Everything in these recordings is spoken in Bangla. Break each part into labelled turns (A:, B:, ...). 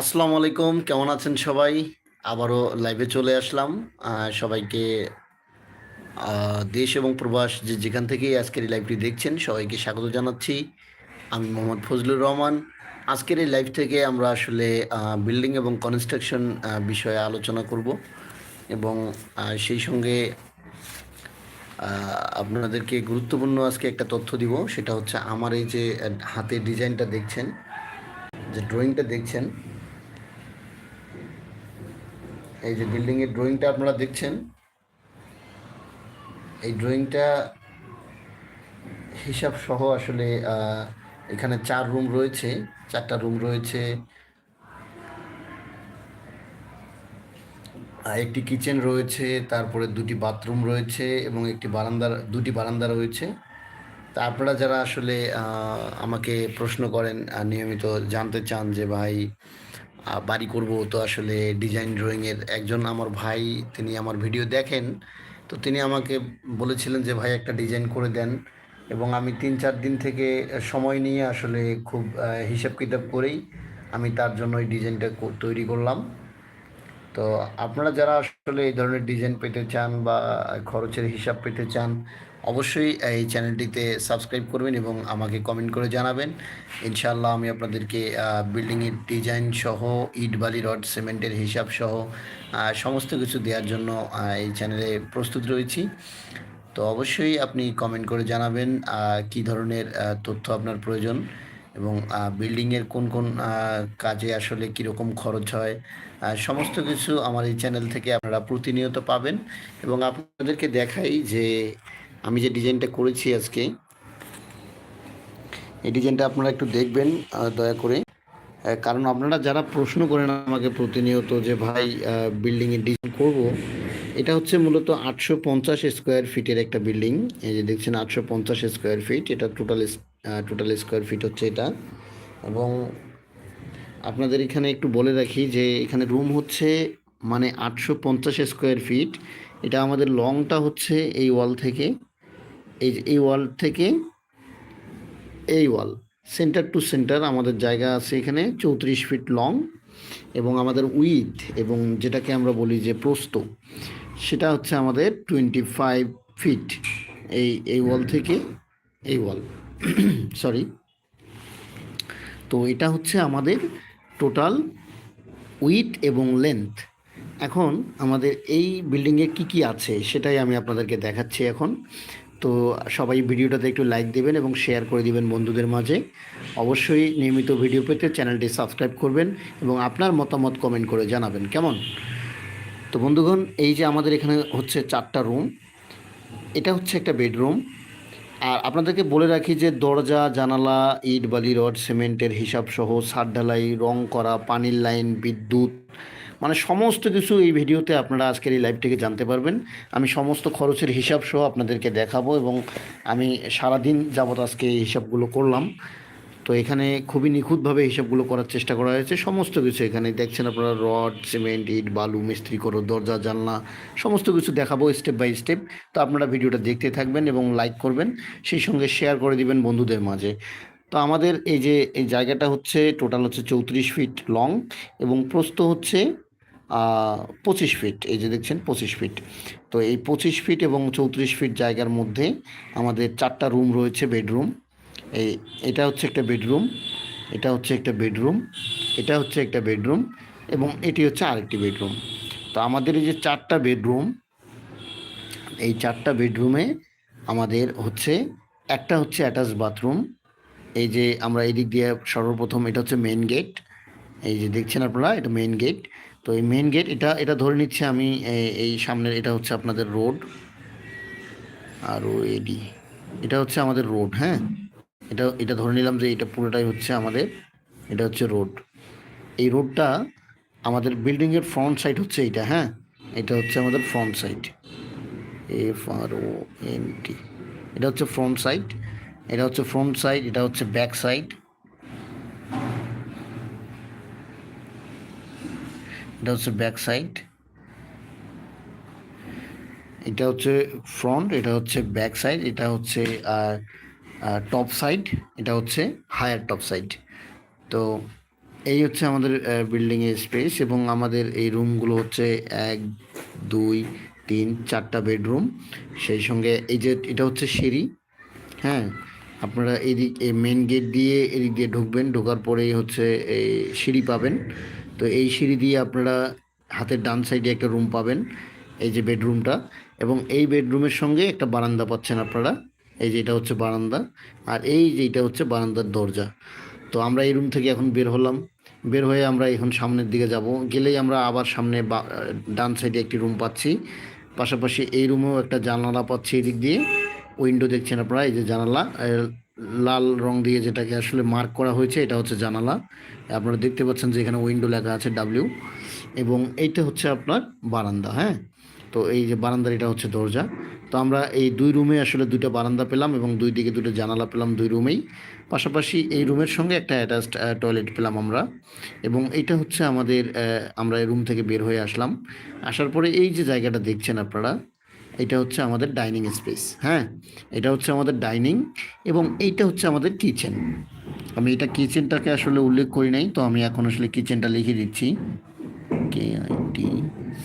A: আসসালামু আলাইকুম, কেমন আছেন সবাই? আবারও লাইভে চলে আসলাম। সবাইকে দেশ এবং প্রবাস যে যেখান থেকেই আজকের এই লাইভটি দেখছেন, সবাইকে স্বাগত জানাচ্ছি। আমি মোহাম্মদ ফজলুর রহমান। আজকের এই লাইভ থেকে আমরা আসলে বিল্ডিং এবং কনস্ট্রাকশন বিষয়ে আলোচনা করব এবং সেই সঙ্গে আপনাদেরকে গুরুত্বপূর্ণ আজকে একটা তথ্য দিব, সেটা হচ্ছে আমার এই যে, হাতের ডিজাইনটা দেখছেন, যে ড্রয়িংটা দেখছেন এই যে বিল্ডিং এর ড্রয়িংটা আপনারা দেখছেন, এই ড্রয়িংটা হিসাব সহ আসলে এখানে চার রুম রয়েছে, চারটা রুম রয়েছে। একটি কিচেন রয়েছে, তারপরে দুটি বাথরুম রয়েছে এবং একটি বারান্দার, দুটি বারান্দা রয়েছে। তা আপনারা যারা আসলে আমাকে প্রশ্ন করেন নিয়মিত জানতে চান যে ভাই বাড়ি করব তো আসলে ডিজাইন ড্রয়িংয়ের একজন আমার ভাই, তিনি আমার ভিডিও দেখেন। তো তিনি আমাকে বলেছিলেন যে, ভাই, একটা ডিজাইন করে দেন। এবং আমি তিন চার দিন থেকে সময় নিয়ে আসলে খুব হিসাব কিতাব করেই আমি তার জন্য এই ডিজাইনটা তৈরি করলাম। তো আপনারা যারা আসলে এই ধরনের ডিজাইন পেতে চান বা খরচের হিসাব পেতে চান অবশ্যই এই চ্যানেলটিতে সাবস্ক্রাইব করবেন এবং আমাকে কমেন্ট করে জানাবেন। ইনশাআল্লাহ আমি আপনাদেরকে বিল্ডিংয়ের ডিজাইন সহ, ইট, বালি, রড, সিমেন্টের হিসাব সহ সমস্ত কিছু দেওয়ার জন্য এই চ্যানেলে প্রস্তুত রয়েছি। তো অবশ্যই আপনি কমেন্ট করে জানাবেন কি ধরনের তথ্য আপনার প্রয়োজন এবং বিল্ডিংয়ের কোন কোন কাজে আসলে কীরকম খরচ হয় সমস্ত কিছু আমার এই চ্যানেল থেকে আপনারা প্রতিনিয়ত পাবেন এবং আপনাদেরকে দেখাই যে আমি যে ডিজাইনটা করেছি আজকে, এই ডিজাইনটা আপনারা একটু দেখবেন দয়া করে। কারণ আপনারা যারা প্রশ্ন করেন আমাকে প্রতিনিয়ত যে, ভাই বিল্ডিংয়ের ডিজাইন করব? এটা হচ্ছে মূলত আটশো পঞ্চাশ স্কোয়ার ফিটের একটা বিল্ডিং এই যে দেখছেন, আটশো পঞ্চাশ স্কোয়ার ফিট এটা টোটাল টোটাল স্কোয়ার ফিট হচ্ছে এটা। এবং আপনাদের এখানে একটু বলে রাখি যে, এখানে রুম হচ্ছে মানে আটশো পঞ্চাশ স্কোয়ার ফিট এটা আমাদের লংটা হচ্ছে এই ওয়াল থেকে। এই এই ওয়াল থেকে এই ওয়াল সেন্টার টু সেন্টার আমাদের জায়গা আছে এখানে চৌত্রিশ ফিট লং এবং আমাদের উইথ এবং যেটাকে আমরা বলি যে প্রস্থ, সেটা হচ্ছে আমাদের টোয়েন্টি ফাইভ ফিট এই এই ওয়াল থেকে এই ওয়াল সরি তো এটা হচ্ছে আমাদের টোটাল উইথ এবং লেন্থ এখন আমাদের এই বিল্ডিংয়ে কি কি আছে সেটাই আমি আপনাদেরকে দেখাচ্ছি এখন। তো সবাই ভিডিওটাতে একটু লাইক দেবেন এবং শেয়ার করে দিবেন বন্ধুদের মাঝে। অবশ্যই নিয়মিত ভিডিও পেতে চ্যানেলটি সাবস্ক্রাইব করবেন এবং আপনার মতামত কমেন্ট করে জানাবেন। কেমন? তো বন্ধুগণ, এই যে আমাদের এখানে হচ্ছে চারটা রুম এটা হচ্ছে একটা বেডরুম আর আপনাদেরকে বলে রাখি যে দরজা, জানালা, ইট, বালি, রড, সিমেন্টের হিসাব সহ ছাদ ঢালাই, রং করা, পানির লাইন বিদ্যুৎ মানে সমস্ত কিছু এই ভিডিওতে আপনারা আজকের এই লাইভ থেকে জানতে পারবেন। আমি সমস্ত খরচের হিসাব সহ আপনাদেরকে দেখাবো এবং আমি সারাদিন যাবত আজকে এই হিসাবগুলো করলাম। তো এখানে খুবই নিখুঁতভাবে হিসাবগুলো করার চেষ্টা করা হয়েছে। সমস্ত কিছু এখানে দেখছেন আপনারা, রড, সিমেন্ট, ইট, বালু, মিস্ত্রি করো, দরজা, জানলা, সমস্ত কিছু দেখাবো স্টেপ বাই স্টেপ তো আপনারা ভিডিওটা দেখতে থাকবেন এবং লাইক করবেন, সেই সঙ্গে শেয়ার করে দিবেন বন্ধুদের মাঝে। তো আমাদের এই যে, এই জায়গাটা হচ্ছে টোটাল হচ্ছে চৌত্রিশ ফিট লং এবং প্রস্থ হচ্ছে পঁচিশ ফিট এই যে দেখছেন পঁচিশ ফিট তো এই পঁচিশ ফিট এবং চৌত্রিশ ফিট জায়গার মধ্যে আমাদের চারটা রুম রয়েছে বেডরুম এই, এটা হচ্ছে একটা বেডরুম এটা হচ্ছে একটা বেডরুম এটা হচ্ছে একটা বেডরুম এবং এটি হচ্ছে আরেকটি বেডরুম তো আমাদের এই যে চারটা বেডরুম এই চারটা বেডরুমে আমাদের হচ্ছে, একটা হচ্ছে অ্যাটাচ বাথরুম এই যে আমরা এই দিক দিয়ে সর্বপ্রথম এটা হচ্ছে মেন গেট এই যে দেখছেন আপনারা, এটা মেন গেট তো এই মেন গেট এটা এটা ধরে নিচ্ছে আমি এই সামনের, এটা হচ্ছে আপনাদের রোড আর ও এডি এটা হচ্ছে আমাদের রোড হ্যাঁ? এটা এটা ধরে নিলাম যে এটা পুরোটাই হচ্ছে আমাদের, এটা হচ্ছে রোড এই রোডটা আমাদের বিল্ডিংয়ের ফ্রন্ট সাইড হচ্ছে এইটা হ্যাঁ? এটা হচ্ছে আমাদের front side F R O N T. এটা হচ্ছে ফ্রন্ট সাইড এটা হচ্ছে ফ্রন্ট সাইড এটা হচ্ছে ব্যাক সাইড এটা হচ্ছে ব্যাক সাইড এটা হচ্ছে ফ্রন্ট এটা হচ্ছে ব্যাক সাইড এটা হচ্ছে আর টপ সাইড এটা হচ্ছে হায়ার টপ সাইড তো এই হচ্ছে আমাদের বিল্ডিং এর স্পেস এবং আমাদের এই রুমগুলো হচ্ছে এক, দুই, তিন, চারটা বেডরুম সেই সঙ্গে এই যে এটা হচ্ছে সিঁড়ি হ্যাঁ? আপনারা এদিক মেন গেট দিয়ে এদিক দিয়ে ঢুকবেন, ঢোকার পরেই হচ্ছে এই সিঁড়ি পাবেন। তো এই সিঁড়ি দিয়ে আপনারা হাতের ডান সাইডে একটা রুম পাবেন, এই যে বেডরুমটা। এবং এই বেডরুমের সঙ্গে একটা বারান্দা পাচ্ছেন আপনারা, এই যে এটা হচ্ছে বারান্দা, আর এই যে এটা হচ্ছে বারান্দার দরজা। তো আমরা এই রুম থেকে এখন বের হলাম। বের হয়ে আমরা এখন সামনের দিকে যাব। গেলেই আমরা আবার সামনে ডান সাইডে একটি রুম পাচ্ছি। পাশাপাশি এই রুমেও একটা জানালা পাচ্ছি এদিক দিয়ে। উইন্ডো দেখছেন আপনারা, এই যে জানালা। লাল রং দিয়ে যেটাকে আসলে মার্ক করা হয়েছে, এটা হচ্ছে জানালা। আপনারা দেখতে পাচ্ছেন যে এখানে উইন্ডো লেখা আছে ডাব্লিউ এবং এইটা হচ্ছে আপনার বারান্দা হ্যাঁ? তো এই যে বারান্দার এটা হচ্ছে দরজা। তো আমরা এই দুই রুমে আসলে দুইটা বারান্দা পেলাম এবং দুই দিকে দুটো জানালা পেলাম দুই রুমেই পাশাপাশি এই রুমের সঙ্গে একটা অ্যাটাচড টয়লেট পেলাম আমরা। এবং এটা হচ্ছে আমাদের আমরা এই রুম থেকে বের হয়ে আসলাম। আসার পরে এই যে জায়গাটা দেখছেন আপনারা এটা হচ্ছে আমাদের ডাইনিং স্পেস হ্যাঁ? এটা হচ্ছে আমাদের ডাইনিং এবং এইটা হচ্ছে আমাদের কিচেন। আমি এটা কিচেনটাকে আসলে উল্লেখ করি নাই, তো আমি এখন আসলে কিচেনটা লিখে দিচ্ছি। K I T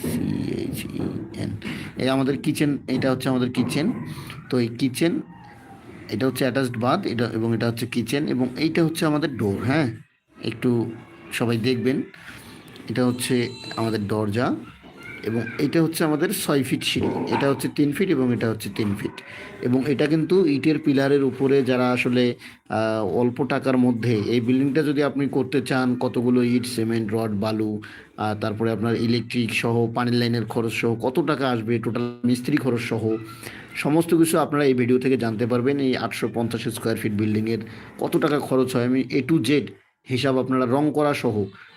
A: C H E N এই আমাদের কিচেন, এটা হচ্ছে আমাদের কিচেন। তো এই কিচেন, এটা হচ্ছে অ্যাটাচড বাথ, এটা এবং এটা হচ্ছে কিচেন এবং এইটা হচ্ছে আমাদের ডোর হ্যাঁ? একটু সবাই দেখবেন। এটা হচ্ছে আমাদের দরজা। এবং এটা হচ্ছে আমাদের ছয় ফিট সিঁড়ি এটা হচ্ছে তিন ফিট এবং এটা হচ্ছে তিন ফিট এবং এটা কিন্তু ইটের পিলারের উপরে যারা আসলে অল্প টাকার মধ্যে এই বিল্ডিংটা যদি আপনি করতে চান, কতগুলো ইট সিমেন্ট রড বালু তারপরে আপনার ইলেকট্রিক সহ, পানির লাইনের খরচ সহ, কত টাকা আসবে টোটাল মিস্ত্রি খরচ সহ, সমস্ত কিছু আপনারা এই ভিডিও থেকে জানতে পারবেন। এই আটশো পঞ্চাশ স্কোয়ার ফিট বিল্ডিংয়ের কত টাকা খরচ হয়? আমি এ টু জেড হিসাব আপনারা রং করা সহ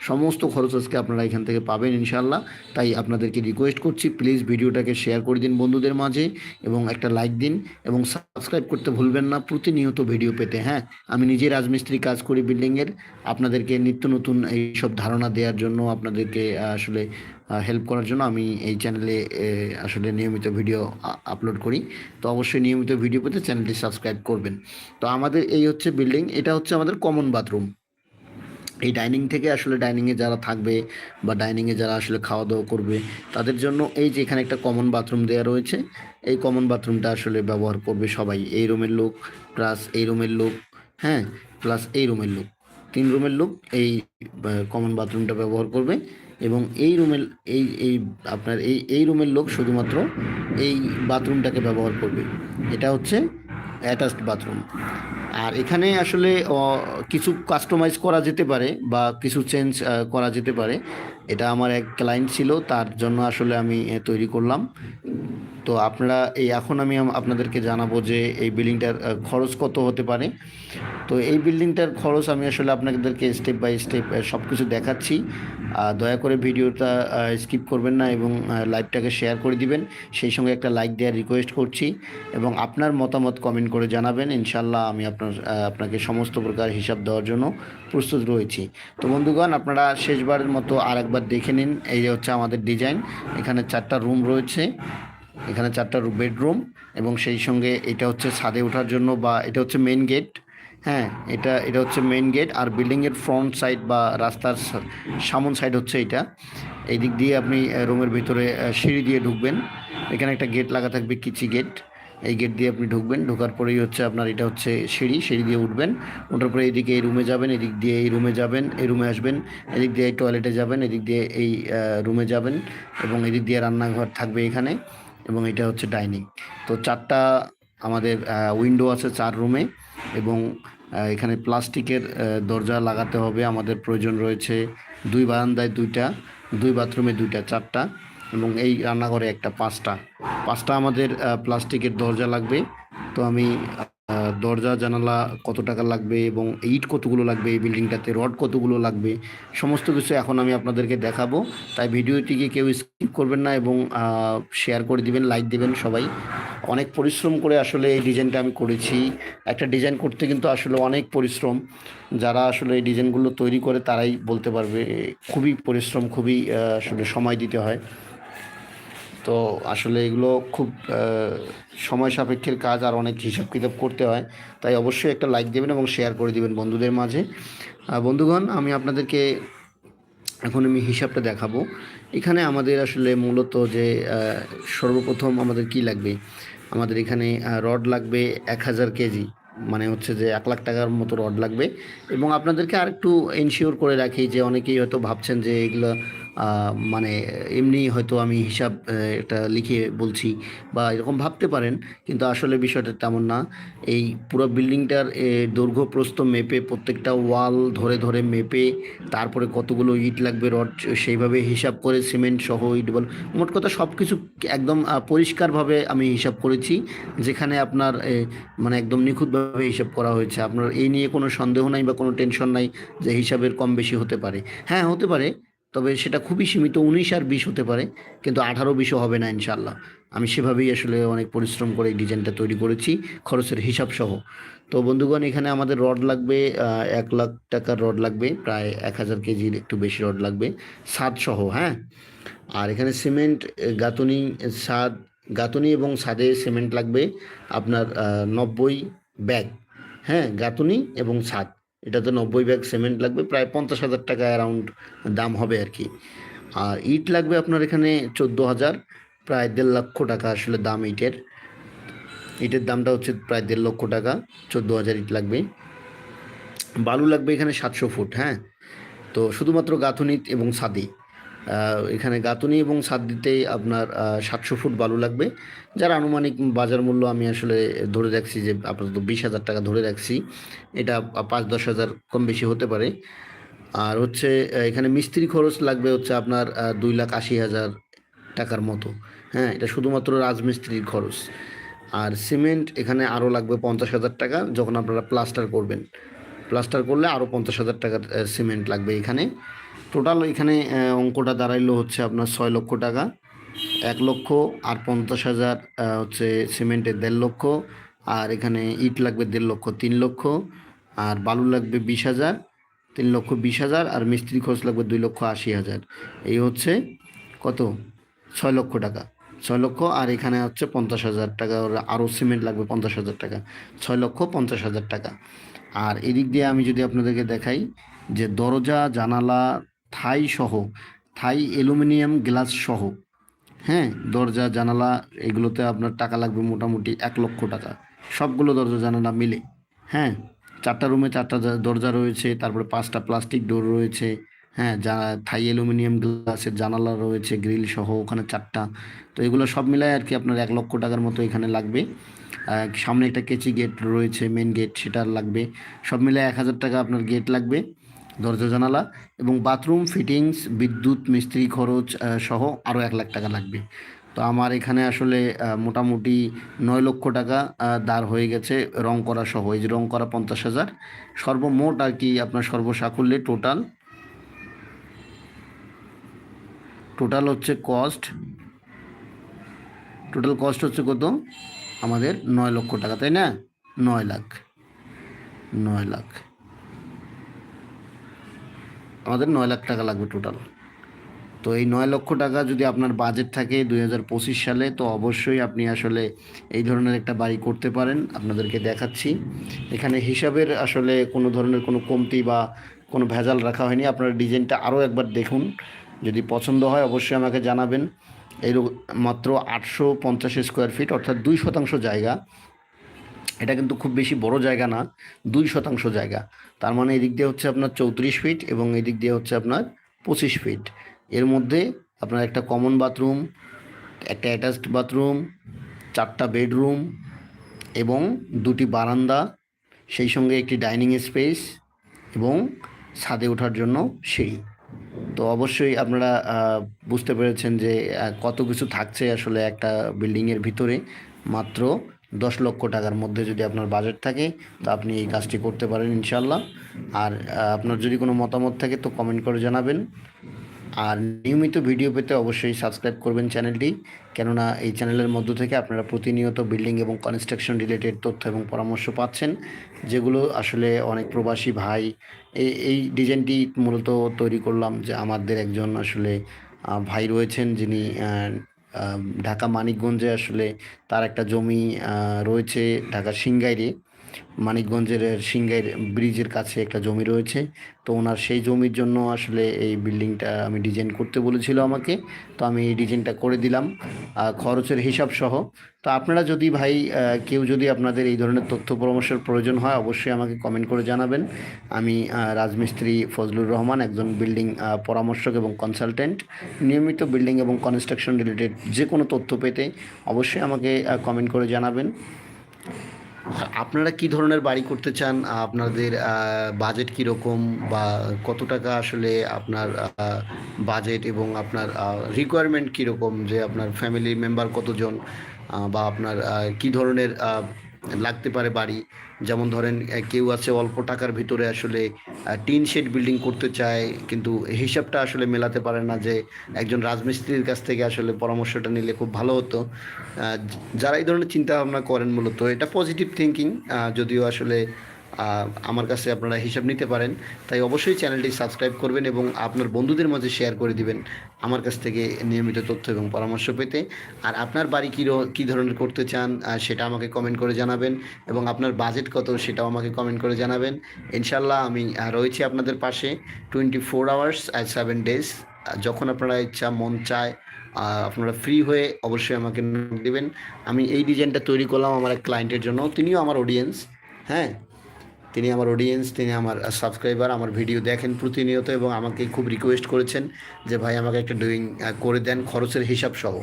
A: সমস্ত খরচ আজকে আপনারা এখান থেকে পাবেন ইনশাল্লাহ তাই আপনাদেরকে রিকোয়েস্ট করছি প্লিজ ভিডিওটাকে শেয়ার করে দিন বন্ধুদের মাঝে এবং একটা লাইক দিন এবং সাবস্ক্রাইব করতে ভুলবেন না, প্রতিনিয়ত ভিডিও পেতে হ্যাঁ? আমি নিজে রাজমিস্ত্রি কাজ করি বিল্ডিংয়ের আপনাদেরকে নিত্য নতুন এইসব ধারণা দেওয়ার জন্য, আপনাদেরকে আসলে হেল্প করার জন্য আমি এই চ্যানেলে আসলে নিয়মিত ভিডিও আপলোড করি। তো অবশ্যই নিয়মিত ভিডিও পেতে চ্যানেলটি সাবস্ক্রাইব করবেন। তো আমাদের এই হচ্ছে বিল্ডিং এটা হচ্ছে আমাদের কমন বাথরুম এই ডাইনিং থেকে আসলে ডাইনিংয়ে যারা থাকবে বা ডাইনিংয়ে যারা আসলে খাওয়া দাওয়া করবে, তাদের জন্য এই যে এখানে একটা কমন বাথরুম দেওয়া রয়েছে, এই কমন বাথরুমটা আসলে ব্যবহার করবে সবাই। এই রুমের লোক প্লাস এই রুমের লোক হ্যাঁ প্লাস এই রুমের লোক। তিন রুমের লোক এই কমন বাথরুমটা ব্যবহার করবে এবং এই রুমের, এই এই আপনার এই এই রুমের লোক শুধুমাত্র এই বাথরুমটাকে ব্যবহার করবে। এটা হচ্ছে অ্যাটাচড বাথরুম আর এখানে আসলে কিছু কাস্টমাইজ করা যেতে পারে বা কিছু চেঞ্জ করা যেতে পারে। এটা আমার এক ক্লায়েন্ট ছিল, তার জন্য আসলে আমি তৈরি করলাম। তো আপনারা এই এখন আমি আপনাদেরকে জানাব যে এই বিল্ডিংটার খরচ কত হতে পারে। তো এই বিল্ডিংটার খরচ আমি আসলে আপনাদেরকে স্টেপ বাই স্টেপ সব কিছু দেখাচ্ছি। দয়া করে ভিডিওটা স্কিপ করবেন না এবং লাইভটাকে শেয়ার করে দিবেন। সেই সঙ্গে একটা লাইক দেওয়ার রিকোয়েস্ট করছি এবং আপনার মতামত কমেন্ট করে জানাবেন। ইনশাল্লাহ আমি আপনার আপনাকে সমস্ত প্রকার হিসাব দেওয়ার জন্য প্রস্তুত রয়েছি। তো বন্ধুগণ, আপনারা শেষবারের মতো আর একবার দেখে নিন। এই হচ্ছে আমাদের ডিজাইন এখানে চারটা রুম রয়েছে। এখানে চারটা বেডরুম এবং সেই সঙ্গে এটা হচ্ছে ছাদে ওঠার জন্য বা এটা হচ্ছে মেন গেট হ্যাঁ এটা এটা হচ্ছে মেন গেট আর বিল্ডিংয়ের ফ্রন্ট সাইড বা রাস্তার সামন সাইড হচ্ছে এটা। এই দিক দিয়ে আপনি রুমের ভিতরে সিঁড়ি দিয়ে ঢুকবেন। এখানে একটা গেট লাগা থাকবে, কিচি গেট এই গেট দিয়ে আপনি ঢুকবেন, ঢোকার পরেই হচ্ছে আপনার এটা হচ্ছে সিঁড়ি সিঁড়ি দিয়ে উঠবেন। ওঠার পরে এদিকে এই রুমে যাবেন, এদিক দিয়ে এই রুমে যাবেন, এই রুমে আসবেন, এদিক দিয়ে এই টয়লেটে যাবেন, এদিক দিয়ে এই রুমে যাবেন এবং এদিক দিয়ে রান্নাঘর থাকবে এখানে। এবং এটা হচ্ছে ডাইনিং। তো চারটা আমাদের উইন্ডো আছে চার রুমে এবং এখানে প্লাস্টিকের দরজা লাগাতে হবে। আমাদের প্রয়োজন রয়েছে দুই বারান্দায় দুইটা, দুই বাথরুমে দুইটা, চারটা এবং এই রান্নাঘরে একটা পাঁচটা। পাঁচটা আমাদের প্লাস্টিকের দরজা লাগবে। তো আমি দরজা, জানালা কত টাকা লাগবে এবং ইট কতগুলো লাগবে, এই বিল্ডিংটাতে রড কতগুলো লাগবে, সমস্ত কিছু এখন আমি আপনাদেরকে দেখাবো। তাই ভিডিওটিকে কেউ স্কিপ করবেন না এবং শেয়ার করে দিবেন, লাইক দিবেন সবাই। অনেক পরিশ্রম করে আসলে এই ডিজাইনটা আমি করেছি। একটা ডিজাইন করতে কিন্তু আসলে অনেক পরিশ্রম। যারা আসলে এই ডিজাইনগুলো তৈরি করে তারাই বলতে পারবে, খুবই পরিশ্রম, খুবই আসলে সময় দিতে হয়। তো আসলে এগুলো খুব সময় সাপেক্ষের কাজ আর অনেক হিসাব কিতাব করতে হয়। তাই অবশ্যই একটা লাইক দেবেন এবং শেয়ার করে দিবেন বন্ধুদের মাঝে। বন্ধুগণ, আমি আপনাদেরকে এখন আমি হিসাবটা দেখাবো। এখানে আমাদের আসলে মূলত যে সর্বপ্রথম আমাদের কি লাগবে? আমাদের এখানে রড লাগবে এক হাজার কেজি। মানে হচ্ছে যে এক লাখ টাকার মতো রড লাগবে। এবং আপনাদেরকে আর একটু এনশিওর করে রাখি যে অনেকেই হয়তো ভাবছেন যে এগুলো মানে এমনি হয়তো আমি হিসাব এটা লিখে বলছি বা এরকম ভাবতে পারেন কিন্তু আসলে বিষয়টা তেমন না। এই পুরো বিল্ডিংটার এ, দৈর্ঘ্য প্রস্থ মেপে প্রত্যেকটা ওয়াল ধরে ধরে মেপে তারপরে কতগুলো ইট লাগবে রড সেইভাবে হিসাব করে সিমেন্ট সহ ইট বল মোট কথা সব কিছু একদম পরিষ্কারভাবে আমি হিসাব করেছি যেখানে আপনার মানে একদম নিখুঁতভাবে হিসাব করা হয়েছে। আপনার এই নিয়ে কোনো সন্দেহ নাই বা কোনো টেনশন নাই যে হিসাবের কম বেশি হতে পারে। হ্যাঁ হতে পারে তবে সেটা খুবই সীমিত, উনিশ আর বিশ হতে পারে, কিন্তু আঠারো বিশও হবে না ইনশাল্লাহ আমি সেভাবেই আসলে অনেক পরিশ্রম করে এই ডিজাইনটা তৈরি করেছি, খরচের হিসাব সহ। তো বন্ধুগণ, এখানে আমাদের রড লাগবে এক লাখ টাকার রড লাগবে, প্রায় এক হাজার কেজির একটু বেশি রড লাগবে, সাদ সহ হ্যাঁ? আর এখানে সিমেন্ট গাঁথুনি সাদ, গাঁথুনি এবং সাদে সিমেন্ট লাগবে আপনার নব্বই ব্যাগ হ্যাঁ? গাঁথুনি এবং ছাদ এটাতে নব্বই ব্যাগ সিমেন্ট লাগবে প্রায় পঞ্চাশ হাজার টাকা অ্যারাউন্ড দাম হবে আর কি। আর ইট লাগবে আপনার এখানে চোদ্দ হাজার প্রায় দেড় লক্ষ টাকা আসলে দাম ইটের। ইটের দামটা হচ্ছে প্রায় দেড় লক্ষ টাকা চোদ্দ হাজার ইট লাগবে। বালু লাগবে এখানে সাতশো ফুট হ্যাঁ? তো শুধুমাত্র গাঁথনিত এবং আহ, এখানে গাঁথুনি এবং ছাদ দিতেই আপনার সাতশো ফুট বালু লাগবে। যার আনুমানিক বাজার মূল্য আমি আসলে ধরে রাখছি যে আপাতত বিশ হাজার টাকা ধরে রাখছি। এটা পাঁচ দশ হাজার কম বেশি হতে পারে। আর হচ্ছে এখানে মিস্ত্রি খরচ লাগবে হচ্ছে আপনার দুই লাখ আশি হাজার টাকার মতো। হ্যাঁ এটা শুধুমাত্র রাজমিস্ত্রির খরচ। আর সিমেন্ট এখানে আরও লাগবে পঞ্চাশ হাজার টাকা যখন আপনারা প্লাস্টার করবেন। প্লাস্টার করলে আরও পঞ্চাশ হাজার টাকার সিমেন্ট লাগবে এখানে। টোটাল এখানে অঙ্কটা দাঁড়াইলো হচ্ছে আপনার ছয় লক্ষ টাকা। এক লক্ষ আর পঞ্চাশ হাজার হচ্ছে সিমেন্টের দেড় লক্ষ, আর এখানে ইট লাগবে দেড় লক্ষ তিন লক্ষ, আর বালু লাগবে বিশ হাজার, তিন লক্ষ বিশ হাজার, আর মিস্ত্রি খরচ লাগবে দুই লক্ষ আশি হাজার। এই হচ্ছে কত? ছয় লক্ষ টাকা। ছয় লক্ষ, আর এখানে হচ্ছে পঞ্চাশ হাজার টাকা আরও সিমেন্ট লাগবে পঞ্চাশ হাজার টাকা। ছয় লক্ষ পঞ্চাশ হাজার টাকা। আর এদিক দিয়ে আমি যদি আপনাদেরকে দেখাই যে দরজা, জানালা, থাই সহ, থাই অ্যালুমিনিয়াম গ্লাস সহ হ্যাঁ দরজা, জানালা, এগুলোতে আপনার টাকা লাগবে মোটামুটি এক লক্ষ টাকা। সবগুলো দরজা, জানালা মিলে হ্যাঁ। চারটা রুমে চারটা দরজা রয়েছে, তারপরে পাঁচটা প্লাস্টিক ডোর রয়েছে হ্যাঁ যা, থাই অ্যালুমিনিয়াম গ্লাসের জানালা রয়েছে, গ্রিল সহ, ওখানে চারটা। তো এগুলো সব মিলায় আর কি আপনার এক লক্ষ টাকার মতো এখানে লাগবে। সামনে একটা কেচি গেট রয়েছে মেন গেট সেটা লাগবে। সব মিলে এক হাজার টাকা আপনার গেট লাগবে। দরজা জানালা এবং বাথরুম ফিটিংস বিদ্যুৎ, মিস্ত্রি খরচ সহ আরও এক লাখ টাকা লাগবে। তো আমার এখানে আসলে মোটামুটি নয় লক্ষ টাকা দাঁড় হয়ে গেছে রং করা সহ। এই যে রং করা পঞ্চাশ হাজার, সর্বমোট আর কি আপনার সর্বসাকুল্যে টোটাল টোটাল হচ্ছে কস্ট টোটাল কস্ট হচ্ছে কত? আমাদের নয় লক্ষ টাকা, তাই না? নয় লাখ নয় লাখ। আমাদের নয় লাখ টাকা লাগবে টোটাল তো এই নয় লক্ষ টাকা যদি আপনার বাজেট থাকে দুই হাজার পঁচিশ সালে, তো অবশ্যই আপনি আসলে এই ধরনের একটা বাড়ি করতে পারেন। আপনাদেরকে দেখাচ্ছি। এখানে হিসাবের আসলে কোনো ধরনের কোনো কমতি বা কোনো ভেজাল রাখা হয়নি। আপনার ডিজাইনটা আরও একবার দেখুন। যদি পছন্দ হয় অবশ্যই আমাকে জানাবেন। এই মাত্র আটশো পঞ্চাশ স্কোয়ার ফিট অর্থাৎ দুই শতাংশ জায়গা। এটা কিন্তু খুব বেশি বড় জায়গা না, দুই শতাংশ জায়গা। তার মানে এদিক দিয়ে হচ্ছে আপনার চৌত্রিশ ফিট এবং এদিক দিয়ে হচ্ছে আপনার পঁচিশ ফিট এর মধ্যে আপনার একটা কমন বাথরুম একটা অ্যাটাচড বাথরুম চারটা বেডরুম এবং দুটি বারান্দা, সেই সঙ্গে একটি ডাইনিং স্পেস এবং ছাদে ওঠার জন্য সিঁড়ি। তো অবশ্যই আপনারা বুঝতে পেরেছেন যে কত কিছু থাকছে আসলে একটা বিল্ডিংয়ের ভিতরে। মাত্র দশ লক্ষ টাকার মধ্যে যদি আপনার বাজেট থাকে, তো আপনি এই কাজটি করতে পারেন ইনশাল্লাহ আর আপনার যদি কোনো মতামত থাকে, তো কমেন্ট করে জানাবেন। আর নিয়মিত ভিডিও পেতে অবশ্যই সাবস্ক্রাইব করবেন চ্যানেলটি কেননা এই চ্যানেলের মধ্য থেকে আপনারা প্রতিনিয়ত বিল্ডিং এবং কনস্ট্রাকশন রিলেটেড তথ্য এবং পরামর্শ পাচ্ছেন, যেগুলো আসলে অনেক প্রবাসী ভাই, এই ডিজাইনটি মূলত তৈরি করলাম যে আমাদের একজন আসলে ভাই রয়েছেন যিনি ঢাকা মানিকগঞ্জে আসলে তার একটা জমি রয়েছে ঢাকা সিংগাইরে মানিকগঞ্জের সিংগাইর ব্রিজের কাছে একটা জমি রয়েছে। তো ওনার সেই জমির জন্য আসলে এই বিল্ডিংটা আমি ডিজাইন করতে বলেছিল আমাকে। তো আমি এই ডিজাইনটা করে দিলাম খরচের হিসাব সহ। তো আপনারা যদি ভাই কেউ যদি আপনাদের এই ধরনের তথ্য পরামর্শের প্রয়োজন হয়, অবশ্যই আমাকে কমেন্ট করে জানাবেন। আমি রাজমিস্ত্রি ফজলুর রহমান, একজন বিল্ডিং পরামর্শক এবং কনসালটেন্ট নিয়মিত বিল্ডিং এবং কনস্ট্রাকশন রিলেটেড যে কোনো তথ্য পেতে অবশ্যই আমাকে কমেন্ট করে জানাবেন। আপনারা কি ধরনের বাড়ি করতে চান? আপনাদের বাজেট কীরকম? বা কত টাকা আসলে আপনার বাজেট এবং আপনার রিকোয়ারমেন্ট কীরকম? যে আপনার ফ্যামিলি মেম্বার কতজন? বা আপনার কি ধরনের লাগতে পারে বাড়ি। যেমন ধরেন কেউ আছে অল্প টাকার ভিতরে আসলে টিন শেড বিল্ডিং করতে চায়, কিন্তু হিসাবটা আসলে মেলাতে পারে না যে একজন রাজমিস্ত্রির কাছ থেকে আসলে পরামর্শটা নিলে খুব ভালো হতো। যারা এই ধরনের চিন্তা ভাবনা করেন মূলত, এটা পজিটিভ থিঙ্কিং যদিও আসলে আমার কাছে আপনারা হিসাব নিতে পারেন। তাই অবশ্যই চ্যানেলটি সাবস্ক্রাইব করবেন এবং আপনার বন্ধুদের মাঝে শেয়ার করে দিবেন আমার কাছ থেকে নিয়মিত তথ্য এবং পরামর্শ পেতে। আর আপনার বাড়ি কী কী ধরনের করতে চান সেটা আমাকে কমেন্ট করে জানাবেন এবং আপনার বাজেট কত, সেটাও আমাকে কমেন্ট করে জানাবেন। ইনশাল্লাহ আমি রয়েছি আপনাদের পাশে twenty four hours as seven days যখন আপনারা ইচ্ছা, মন চায় আপনারা ফ্রি হয়ে অবশ্যই আমাকে দেবেন। আমি এই ডিজাইনটা তৈরি করলাম আমার এক ক্লায়েন্টের জন্য, তিনিও আমার অডিয়েন্স হ্যাঁ? তিনি আমার অডিয়েন্স তিনি আমার সাবস্ক্রাইবার আমার ভিডিও দেখেন প্রতিনিয়ত এবং আমাকে খুব রিকোয়েস্ট করেছেন যে, ভাই, আমাকে একটা ডুইং করে দেন খরচের হিসাব সহ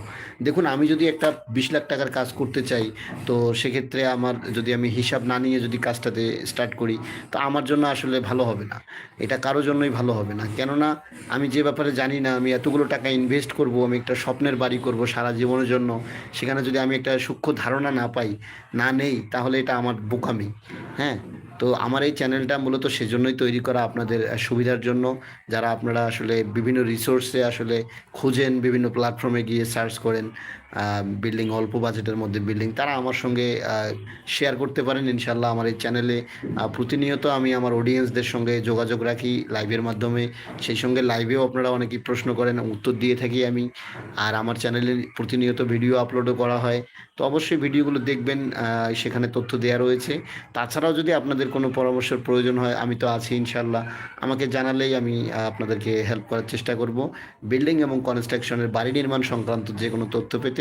A: দেখুন, আমি যদি একটা বিশ লাখ টাকার কাজ করতে চাই, তো সেক্ষেত্রে আমার যদি আমি হিসাব না নিয়ে যদি কাজটাতে স্টার্ট করি, তো আমার জন্য আসলে ভালো হবে না। এটা কারোর জন্যই ভালো হবে না। কেননা, আমি যে ব্যাপারে জানি না, আমি এতগুলো টাকা ইনভেস্ট করব, আমি একটা স্বপ্নের বাড়ি করব সারা জীবনের জন্য, সেখানে যদি আমি একটা সূক্ষ্ম ধারণা না পাই, না নেই, তাহলে এটা আমার বোকামি। হ্যাঁ? তো আমার এই চ্যানেলটা মূলত সেজন্যই তৈরি করা আপনাদের সুবিধার জন্য। যারা আপনারা আসলে বিভিন্ন রিসোর্সে আসলে খুঁজেন, বিভিন্ন প্ল্যাটফর্মে গিয়ে সার্চ করেন বিল্ডিং অল্প বাজেটের মধ্যে বিল্ডিং তারা আমার সঙ্গে শেয়ার করতে পারেন ইনশাল্লাহ আমার এই চ্যানেলে প্রতিনিয়ত আমি আমার অডিয়েন্সদের সঙ্গে যোগাযোগ রাখি লাইভের মাধ্যমে। সেই সঙ্গে লাইভেও আপনারা অনেকেই প্রশ্ন করেন, উত্তর দিয়ে থাকি আমি। আর আমার চ্যানেলে প্রতিনিয়ত ভিডিও আপলোডও করা হয়। তো অবশ্যই ভিডিওগুলো দেখবেন সেখানে তথ্য দেওয়া রয়েছে। তাছাড়াও যদি আপনাদের কোনো পরামর্শের প্রয়োজন হয়, আমি তো আছি ইনশাল্লাহ আমাকে জানালেই আমি আপনাদেরকে হেল্প করার চেষ্টা করব। বিল্ডিং এবং কনস্ট্রাকশনের বাড়ি নির্মাণ সংক্রান্ত যে কোনো তথ্য পেতে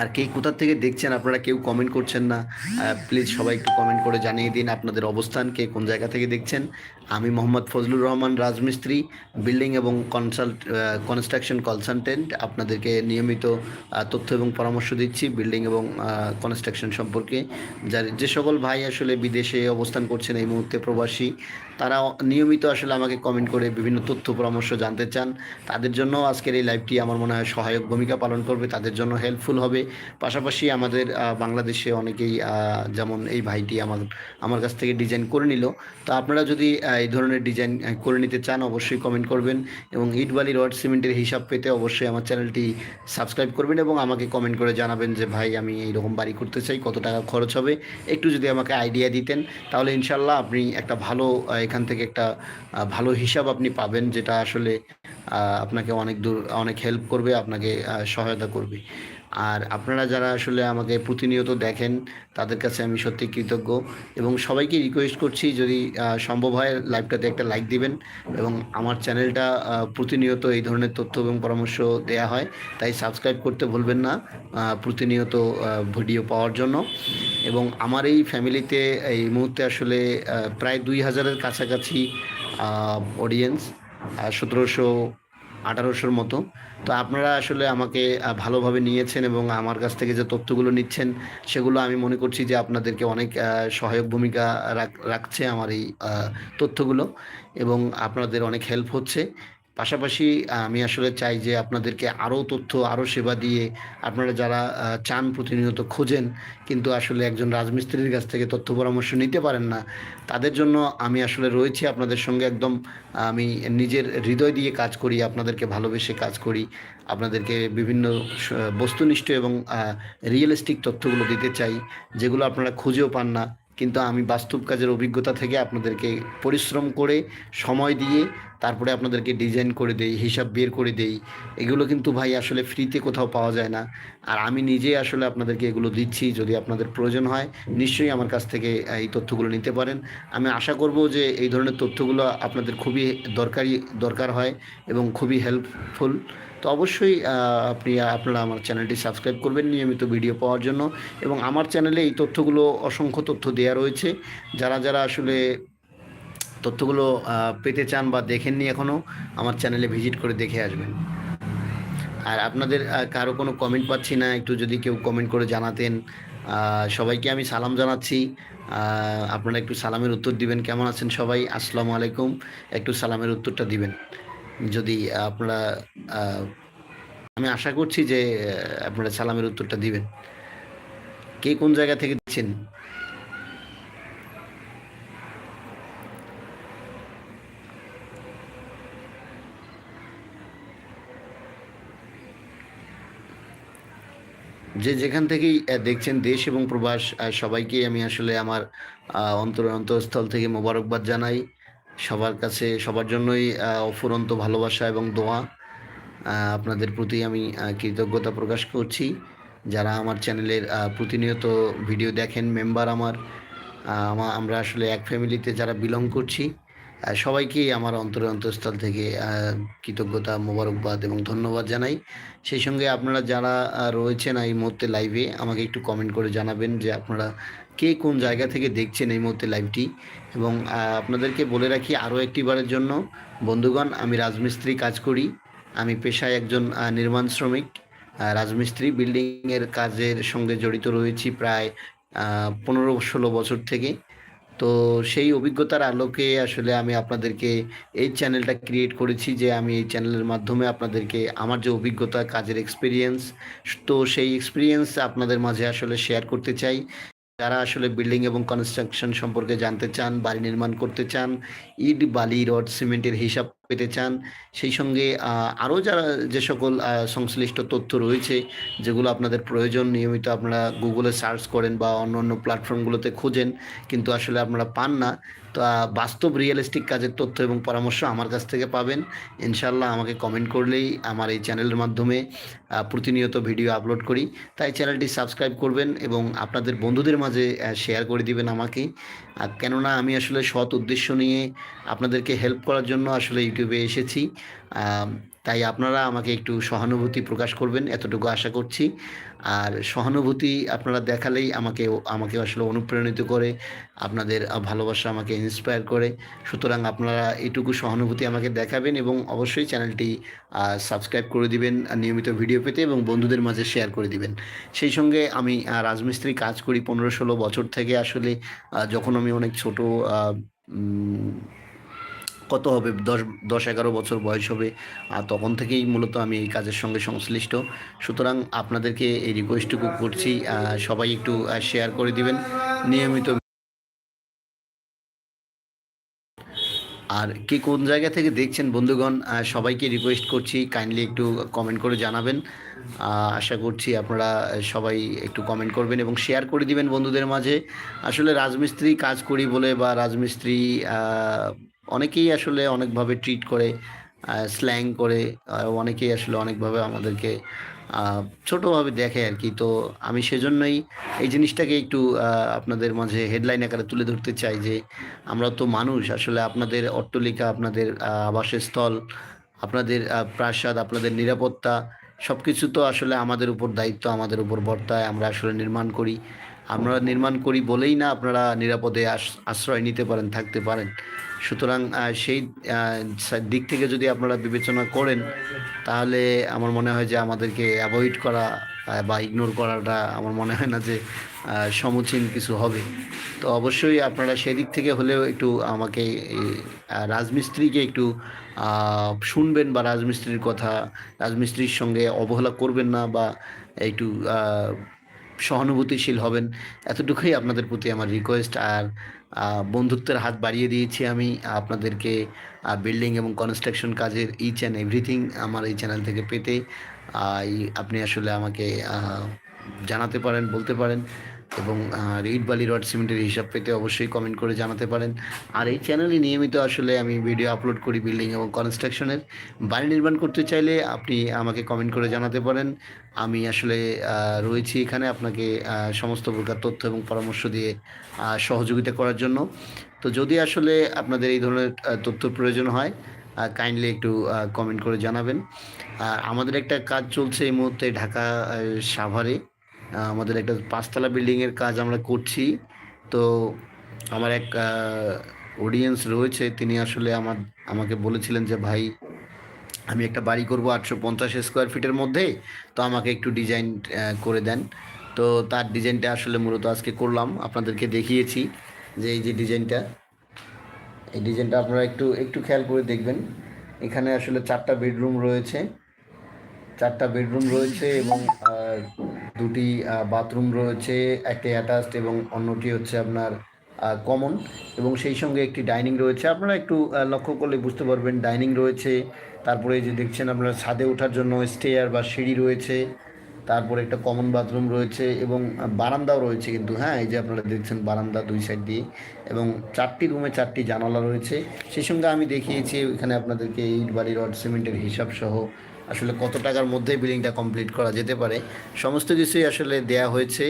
A: আর কে কোথা থেকে দেখছেন, আপনারা কেউ কমেন্ট করছেন না প্লিজ সবাই একটু কমেন্ট করে জানিয়ে দিন আপনাদের অবস্থান, কে কোন জায়গা থেকে দেখছেন। আমি মোহাম্মদ ফজলুর রহমান, রাজমিস্ত্রি বিল্ডিং এবং কনসাল্ট কনস্ট্রাকশন কনসালটেন্ট আপনাদেরকে নিয়মিত তথ্য এবং পরামর্শ দিচ্ছি বিল্ডিং এবং কনস্ট্রাকশন সম্পর্কে। যার যে সকল ভাই আসলে বিদেশে অবস্থান করছেন এই মুহূর্তে প্রবাসী তারা নিয়মিত আসলে আমাকে কমেন্ট করে বিভিন্ন তথ্য, পরামর্শ জানতে চান। তাদের জন্য আজকের এই লাইভটি আমার মনে হয় সহায়ক ভূমিকা পালন করবে। তাদের জন্য হেল্পফুল হবে। পাশাপাশি আমাদের বাংলাদেশে অনেকেই যেমন এই ভাইটি আমার আমার কাছ থেকে ডিজাইন করে নিল। তো আপনারা যদি এই ধরনের ডিজাইন করে নিতে চান অবশ্যই কমেন্ট করবেন এবং ইট বালি রড সিমেন্টের হিসাব পেতে অবশ্যই আমার চ্যানেলটি সাবস্ক্রাইব করবেন এবং আমাকে কমেন্ট করে জানাবেন যে, ভাই, আমি এইরকম বাড়ি করতে চাই, কত টাকা খরচ হবে? একটু যদি আমাকে আইডিয়া দিতেন, তাহলে ইনশাল্লাহ আপনি একটা ভালো এখান থেকে একটা ভালো হিসাব আপনি পাবেন, যেটা আসলে আপনাকে অনেক দূর, অনেক হেল্প করবে, আপনাকে সহায়তা করবে। আর আপনারা যারা আসলে আমাকে প্রতিনিয়ত দেখেন, তাদের কাছে আমি সত্যি কৃতজ্ঞ এবং সবাইকে রিকোয়েস্ট করছি যদি সম্ভব হয় লাইভটাতে একটা লাইক দিবেন এবং আমার চ্যানেলটা প্রতিনিয়ত এই ধরনের তথ্য এবং পরামর্শ দেয়া হয়, তাই সাবস্ক্রাইব করতে ভুলবেন না প্রতিনিয়ত ভিডিও পাওয়ার জন্য এবং আমার এই ফ্যামিলিতে এই মুহূর্তে আসলে প্রায় দুই হাজারের কাছাকাছি অডিয়েন্স সতেরোশো আঠারোশোর মতো। তো আপনারা আসলে আমাকে ভালোভাবে নিয়েছেন এবং আমার কাছ থেকে যে তথ্যগুলো নিচ্ছেন, সেগুলো আমি মনে করছি যে আপনাদেরকে অনেক সহায়ক ভূমিকা রাখ- রাখছে আমার এই তথ্যগুলো এবং আপনাদের অনেক হেল্প হচ্ছে। পাশাপাশি আমি আসলে চাই যে আপনাদেরকে আরও তথ্য, আরও সেবা দিয়ে আপনারা যারা চান প্রতিনিয়ত খোঁজেন, কিন্তু আসলে একজন রাজমিস্ত্রির কাছ থেকে তথ্য পরামর্শ নিতে পারেন না, তাদের জন্য আমি আসলে রয়েছি আপনাদের সঙ্গে একদম, আমি নিজের হৃদয় দিয়ে কাজ করি, আপনাদেরকে ভালোবেসে কাজ করি, আপনাদেরকে বিভিন্ন বস্তুনিষ্ঠ এবং রিয়েলিস্টিক তথ্যগুলো দিতে চাই, যেগুলো আপনারা খুঁজেও পান না, কিন্তু আমি বাস্তব কাজের অভিজ্ঞতা থেকে আপনাদেরকে পরিশ্রম করে সময় দিয়ে তারপরে আপনাদেরকে ডিজাইন করে দেই, হিসাব বের করে দেই। এগুলো কিন্তু ভাই আসলে ফ্রিতে কোথাও পাওয়া যায় না। আর আমি নিজেই আসলে আপনাদেরকে এগুলো দিচ্ছি, যদি আপনাদের প্রয়োজন হয়, নিশ্চয়ই আমার কাছ থেকে এই তথ্যগুলো নিতে পারেন। আমি আশা করব যে এই ধরনের তথ্যগুলো আপনাদের খুবই দরকারি, দরকার হয় এবং খুবই হেল্পফুল তো অবশ্যই আপনি, আপনারা আমার চ্যানেলটি সাবস্ক্রাইব করবেন নিয়মিত ভিডিও পাওয়ার জন্য। এবং আমার চ্যানেলে এই তথ্যগুলো অসংখ্য তথ্য দেওয়া রয়েছে। যারা যারা আসলে তথ্যগুলো পেতে চান বা দেখেননি এখনও আমার চ্যানেলে ভিজিট করে দেখে আসবেন। আর আপনাদের কারও কোনো কমেন্ট পাচ্ছি না, একটু যদি কেউ কমেন্ট করে জানাতেন সবাইকে আমি সালাম জানাচ্ছি। আপনারা একটু সালামের উত্তর দিবেন, কেমন আছেন সবাই? আসসালামু আলাইকুম, একটু সালামের উত্তরটা দিবেন। যদি আপনারা আমি আশা করছি যে আপনারা সালামের উত্তরটা দিবেন। কে কোন জায়গা থেকে দিচ্ছেন যে যেখান থেকেই দেখছেন দেশ এবং প্রবাস সবাইকে আমি আসলে আমার অন্তর অন্তঃস্থল থেকে মোবারকবাদ জানাই। সবার কাছে, সবার জন্যই অফুরন্ত ভালোবাসা এবং দোয়া আপনাদের প্রতি আমি কৃতজ্ঞতা প্রকাশ করছি। যারা আমার চ্যানেলের প্রতিনিয়ত ভিডিও দেখেন, মেম্বার আমার আমরা আসলে এক ফ্যামিলিতে যারা বিলং করছি আহ, সবাইকেই আমার অন্তরের অন্তঃস্থল থেকে কৃতজ্ঞতা মোবারকবাদ এবং ধন্যবাদ জানাই। সেই সঙ্গে আপনারা যারা রয়েছেন এই মুহূর্তে লাইভে আমাকে একটু কমেন্ট করে জানাবেন যে আপনারা কে কোন জায়গা থেকে দেখছেন এই মুহূর্তে লাইভটি এবং আপনাদেরকে বলে রাখি আরও একটিবারের জন্য বন্ধুগণ আমি রাজমিস্ত্রি কাজ করি। আমি পেশায় একজন নির্মাণ শ্রমিক। রাজমিস্ত্রি বিল্ডিংয়ের কাজের সঙ্গে জড়িত রয়েছি প্রায় পনেরো ষোলো বছর থেকে। তো সেই অভিজ্ঞতার আলোকে আসলে আমি আপনাদেরকে এই চ্যানেলটা ক্রিয়েট করেছি যে আমি এই চ্যানেলের মাধ্যমে আপনাদেরকে আমার যে অভিজ্ঞতা, কাজের এক্সপিরিয়েন্স তো সেই এক্সপিরিয়েন্স আপনাদের মাঝে আসলে শেয়ার করতে চাই। যারা আসলে বিল্ডিং এবং কনস্ট্রাকশন সম্পর্কে জানতে চান, বাড়ি নির্মাণ করতে চান, ইট, বালি, রড, সিমেন্টের হিসাব পেতে চান। সেই সঙ্গে আরও যারা যে সকল সংশ্লিষ্ট তথ্য রয়েছে, যেগুলো আপনাদের প্রয়োজন, নিয়মিত আপনারা গুগলে সার্চ করেন বা অন্য অন্য প্ল্যাটফর্মগুলোতে খোঁজেন, কিন্তু আসলে আপনারা পান না। তো বাস্তব রিয়েলিস্টিক কাজের তথ্য এবং পরামর্শ আমার কাছ থেকে পাবেন। ইনশাল্লাহ আমাকে কমেন্ট করলেই আমার এই চ্যানেলের মাধ্যমে প্রতিনিয়ত ভিডিও আপলোড করি। তাই চ্যানেলটি সাবস্ক্রাইব করবেন এবং আপনাদের বন্ধুদের মাঝে শেয়ার করে দিবেন আমাকে। কেননা আমি আসলে সৎ উদ্দেশ্য নিয়ে আপনাদেরকে হেল্প করার জন্য আসলে ইউটিউবে এসেছি। তাই আপনারা আমাকে একটু সহানুভূতি প্রকাশ করবেন, এতটুকু আশা করছি। আর সহানুভূতি আপনারা দেখালেই আমাকে আমাকে আসলে অনুপ্রাণিত করে, আপনাদের ভালোবাসা আমাকে ইন্সপায়ার করে। সুতরাং আপনারা এটুকু সহানুভূতি আমাকে দেখাবেন এবং অবশ্যই চ্যানেলটি সাবস্ক্রাইব করে দিবেন নিয়মিত ভিডিও পেতে এবং বন্ধুদের মাঝে শেয়ার করে দিবেন। সেই সঙ্গে আমি রাজমিস্ত্রি কাজ করি পনেরো ষোলো বছর থেকে। আসলে যখন আমি অনেক ছোট কত হবে? দশ দশ, এগারো বছর বয়স হবে। আর তখন থেকেই মূলত আমি এই কাজের সঙ্গে সংশ্লিষ্ট। সুতরাং আপনাদেরকে এই রিকোয়েস্টটুকু করছি। সবাই একটু শেয়ার করে দিবেন। নিয়মিত আর কে কোন জায়গা থেকে দেখছেন বন্ধুগণ সবাইকে রিকোয়েস্ট করছি। কাইন্ডলি একটু কমেন্ট করে জানাবেন। আশা করছি আপনারা সবাই একটু কমেন্ট করবেন এবং শেয়ার করে দিবেন বন্ধুদের মাঝে। আসলে রাজমিস্ত্রি কাজ করি বলে বা রাজমিস্ত্রি অনেকেই আসলে অনেকভাবে ট্রিট করে স্ল্যাং করে অনেকেই আসলে অনেকভাবে আমাদেরকে ছোটোভাবে দেখে আর কি। তো আমি সেজন্যই এই জিনিসটাকে একটু আপনাদের মাঝে হেডলাইন আকারে তুলে ধরতে চাই যে, আমরা তো মানুষ, আসলে আপনাদের অট্টলিকা, আপনাদের আবাসস্থল, আপনাদের প্রাসাদ, আপনাদের নিরাপত্তা সব কিছু তো আসলে আমাদের উপর দায়িত্ব, আমাদের উপর বর্তায়, আমরা আসলে নির্মাণ করি। আমরা নির্মাণ করি বলেই না আপনারা নিরাপদে আশ- আশ্রয় নিতে পারেন, থাকতে পারেন। সুতরাং সেই দিক থেকে যদি আপনারা বিবেচনা করেন, তাহলে আমার মনে হয় যে আমাদেরকে অ্যাভয়েড করা বা ইগনোর করাটা আমার মনে হয় না যে সমুচীন কিছু হবে। তো অবশ্যই আপনারা সেদিক থেকে হলেও একটু আমাকে রাজমিস্ত্রিকে একটু শুনবেন বা রাজমিস্ত্রির কথা, রাজমিস্ত্রির সঙ্গে অবহেলা করবেন না বা একটু সহানুভূতিশীল হবেন, এতটুকুই আপনাদের প্রতি আমার রিকোয়েস্ট আর বন্ধুত্বের হাত বাড়িয়ে দিয়েছি আমি, আপনাদেরকে বিল্ডিং এবং কনস্ট্রাকশন কাজের ইচ অ্যান্ড এভরিথিং আমার এই চ্যানেল থেকে পেতে। আপনি আসলে আমাকে জানাতে পারেন, বলতে পারেন। এবং ইট বালি রড সিমেন্টের হিসাব পেতে অবশ্যই কমেন্ট করে জানাতে পারেন। আর এই চ্যানেলে নিয়মিত আসলে আমি ভিডিও আপলোড করি বিল্ডিং এবং কনস্ট্রাকশনের বাড়ি নির্মাণ করতে চাইলে আপনি আমাকে কমেন্ট করে জানাতে পারেন। আমি আসলে রয়েছি এখানে আপনাকে সমস্ত প্রকার তথ্য এবং পরামর্শ দিয়ে সহযোগিতা করার জন্য। তো যদি আসলে আপনাদের এই ধরনের আহ, তথ্যর প্রয়োজন হয় কাইন্ডলি একটু কমেন্ট করে জানাবেন। আর আমাদের একটা কাজ চলছে এই মুহূর্তে ঢাকা সাভারে। আমাদের একটা পাঁচতলা বিল্ডিংয়ের কাজ আমরা করছি। তো আমার এক অডিয়েন্স রয়েছে, তিনি আসলে আমার, আমাকে বলেছিলেন যে, ভাই, আমি একটা বাড়ি করব আটশো পঞ্চাশ স্কোয়ার ফিটের মধ্যে, তো আমাকে একটু ডিজাইন করে দেন। তো তার ডিজাইনটা আসলে মূলত আজকে করলাম, আপনাদেরকে দেখিয়েছি যে এই যে ডিজাইনটা এই ডিজাইনটা আপনারা একটু একটু খেয়াল করে দেখবেন। এখানে আসলে চারটা বেডরুম রয়েছে। চারটা বেডরুম রয়েছে এবং দুটি বাথরুম রয়েছে, একটি অ্যাটাচড এবং অন্যটি হচ্ছে আপনার কমন এবং সেই সঙ্গে একটি ডাইনিং রয়েছে। আপনারা একটু লক্ষ্য করলে বুঝতে পারবেন ডাইনিং রয়েছে। তারপরে যে দেখছেন আপনারা ছাদে ওঠার জন্য স্টেয়ার বা সিঁড়ি রয়েছে। তারপরে একটা কমন বাথরুম রয়েছে এবং বারান্দাও রয়েছে কিন্তু হ্যাঁ এই যে আপনারা দেখছেন বারান্দা দুই সাইড দিয়ে এবং চারটি রুমে চারটি জানালা রয়েছে। সেই সঙ্গে আমি দেখিয়েছি এখানে আপনাদেরকে ইট বাড়ি, রড, সিমেন্টের হিসাব সহ আসলে কত টাকার মধ্যে বিলিংটা কমপ্লিট করা যেতে পারে, সমস্ত কিছুই আসলে দেয়া হয়েছে।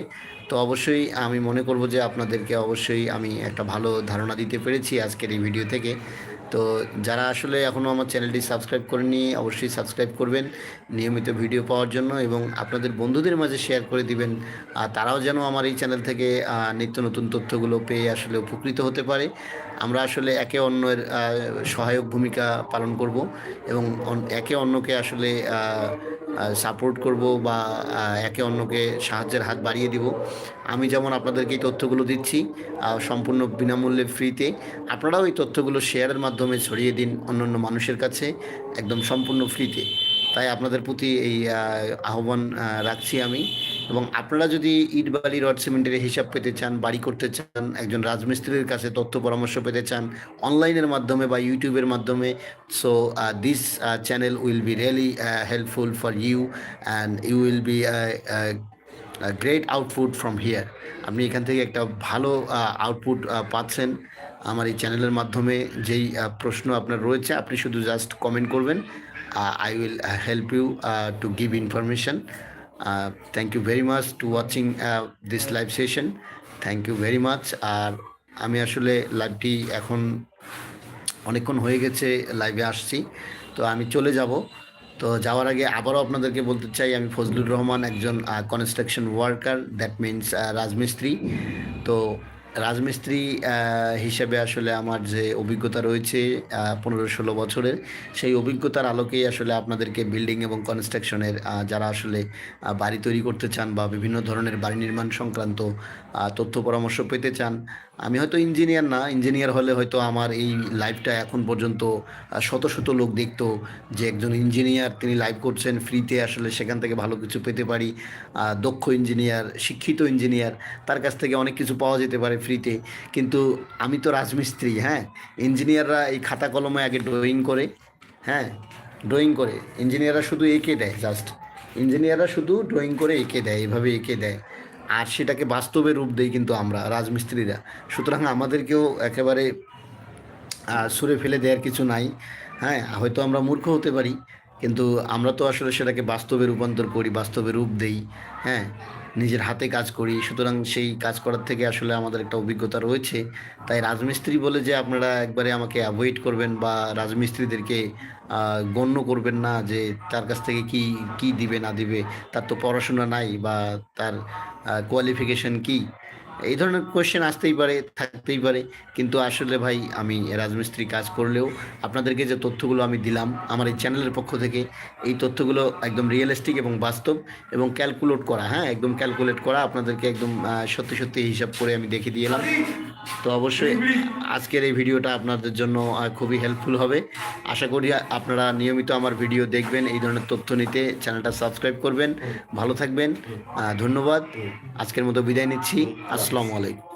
A: তো অবশ্যই আমি মনে করব যে আপনাদেরকে অবশ্যই আমি একটা ভালো ধারণা দিতে পেরেছি আজকের এই ভিডিও থেকে। তো যারা আসলে এখনও আমার চ্যানেলটি সাবস্ক্রাইব করেনি অবশ্যই সাবস্ক্রাইব করবেন নিয়মিত ভিডিও পাওয়ার জন্য এবং আপনাদের বন্ধুদের মাঝে শেয়ার করে দিবেন। আর তারাও যেন আমার এই চ্যানেল থেকে নিত্য নতুন তথ্যগুলো পেয়ে আসলে উপকৃত হতে পারে। আমরা আসলে একে অন্যের সহায়ক ভূমিকা পালন করব এবং একে অন্যকে আসলে সাপোর্ট করব বা একে অন্যকে সাহায্যের হাত বাড়িয়ে দিব। আমি যেমন আপনাদেরকে এই তথ্যগুলো দিচ্ছি সম্পূর্ণ বিনামূল্যে ফ্রিতে। আপনারাও এই তথ্যগুলো শেয়ারের মাধ্যমে ছড়িয়ে দিন অন্যান্য মানুষের কাছে, একদম সম্পূর্ণ ফ্রিতে। তাই আপনাদের প্রতি এই আহ্বান রাখছি আমি। এবং আপনারা যদি ইট বালি, রড, সিমেন্টের হিসাব পেতে চান, বাড়ি করতে চান, একজন রাজমিস্ত্রির কাছে তথ্য পরামর্শ পেতে চান, অনলাইনের মাধ্যমে বা ইউটিউবের মাধ্যমে so this channel will be really helpful for you and you will be great output from here আপনি এখান থেকে একটা ভালো আউটপুট পাচ্ছেন আমার এই চ্যানেলের মাধ্যমে। যেই প্রশ্ন আপনার রয়েছে, আপনি শুধু জাস্ট কমেন্ট করবেন। I will help you to give information thank you very much to watching this live session thank you very much আর আমি আসলে লাইভটি এখন অনেকক্ষণ হয়ে গেছে লাইভে আসছি। তো আমি চলে যাব। তো যাওয়ার আগে আবারও আপনাদেরকে বলতে চাই, আমি ফজলুর রহমান একজন কনস্ট্রাকশন ওয়ার্কার দ্যাট মিন্স রাজমিস্ত্রি। তো রাজমিস্ত্রি হিসেবে আসলে আমার যে অভিজ্ঞতা রয়েছে পনেরো ষোলো বছরের, সেই অভিজ্ঞতার আলোকেই আসলে আপনাদেরকে বিল্ডিং এবং কনস্ট্রাকশনের যারা আসলে বাড়ি তৈরি করতে চান বা বিভিন্ন ধরনের বাড়ি নির্মাণ সংক্রান্ত তথ্য পরামর্শ পেতে চান আমি হয়তো ইঞ্জিনিয়ার না ইঞ্জিনিয়ার হলে হয়তো আমার এই লাইভটা এখন পর্যন্ত শত শত লোক দেখতো যে একজন ইঞ্জিনিয়ার তিনি লাইভ করছেন ফ্রিতে আসলে সেখান থেকে ভালো কিছু পেতে পারি। দক্ষ ইঞ্জিনিয়ার শিক্ষিত ইঞ্জিনিয়ার তার কাছ থেকে অনেক কিছু পাওয়া যেতে পারে ফ্রিতে কিন্তু আমি তো রাজমিস্ত্রি হ্যাঁ? ইঞ্জিনিয়াররা এই খাতা কলমে আগে ড্রয়িং করে হ্যাঁ? ড্রয়িং করে। ইঞ্জিনিয়াররা শুধু এঁকে দেয় জাস্ট ইঞ্জিনিয়াররা শুধু ড্রয়িং করে এঁকে দেয়, এভাবে এঁকে দেয়। আর সেটাকে বাস্তবে রূপ দেই কিন্তু আমরা, রাজমিস্ত্রিরা। সুতরাং আমাদেরকেও একেবারে সুরে ফেলে দেওয়ার কিছু নাই। হ্যাঁ হয়তো আমরা মূর্খ হতে পারি, কিন্তু আমরা তো আসলে সেটাকে বাস্তবে রূপান্তর করি, বাস্তবে রূপ দেই। হ্যাঁ নিজের হাতে কাজ করি, সুতরাং সেই কাজ করার থেকে আসলে আমাদের একটা অভিজ্ঞতা রয়েছে। তাই রাজমিস্ত্রি বলে যে আপনারা একবারে আমাকে অ্যাভয়েড করবেন বা রাজমিস্ত্রিদেরকে গণ্য করবেন না যে তার কাছ থেকে কি কি দিবে না দিবে, তার তো পড়াশোনা নাই বা তার কোয়ালিফিকেশন কি। এই ধরনের কোয়েশ্চেন আসতেই পারে, থাকতেই পারে। কিন্তু আসলে ভাই, আমি রাজমিস্ত্রি কাজ করলেও আপনাদেরকে যে তথ্যগুলো আমি দিলাম, আমার এই চ্যানেলের পক্ষ থেকে, এই তথ্যগুলো একদম রিয়েলিস্টিক এবং বাস্তব এবং ক্যালকুলেট করা হ্যাঁ? একদম ক্যালকুলেট করা, আপনাদেরকে একদম সত্যি সত্যি হিসাব করে আমি দেখে দিয়ে এলাম। তো অবশ্যই আজকের এই ভিডিওটা আপনাদের জন্য খুবই হেল্পফুল হবে। আশা করি আপনারা নিয়মিত আমার ভিডিও দেখবেন, এই ধরনের তথ্য নিতে চ্যানেলটা সাবস্ক্রাইব করবেন। ভালো থাকবেন ধন্যবাদ। আজকের মতো বিদায় নিচ্ছি। আসসালামু আলাইকুম।